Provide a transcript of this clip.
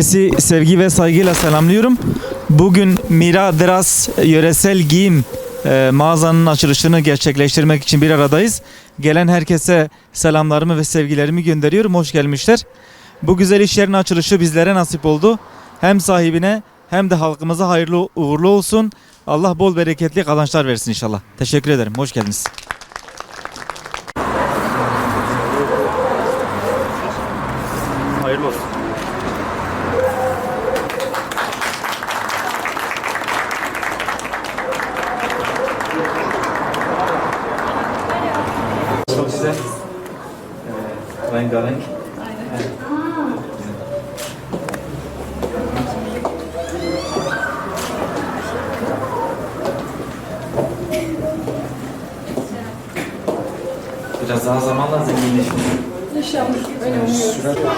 Herkesi sevgi ve saygıyla selamlıyorum. Bugün Mira Dras yöresel giyim e, mağazanın açılışını gerçekleştirmek için bir aradayız. Gelen herkese selamlarımı ve sevgilerimi gönderiyorum. Hoş gelmişler. Bu güzel iş yerinin açılışı bizlere nasip oldu. Hem sahibine hem de halkımıza hayırlı uğurlu olsun. Allah bol bereketli kazançlar versin inşallah. Teşekkür ederim. Hoş geldiniz. Hayırlı olsun. Güzel. Ee, rengarenk. Biraz daha zamanla zenginleşmiş. İnşallah öyle umuyoruz.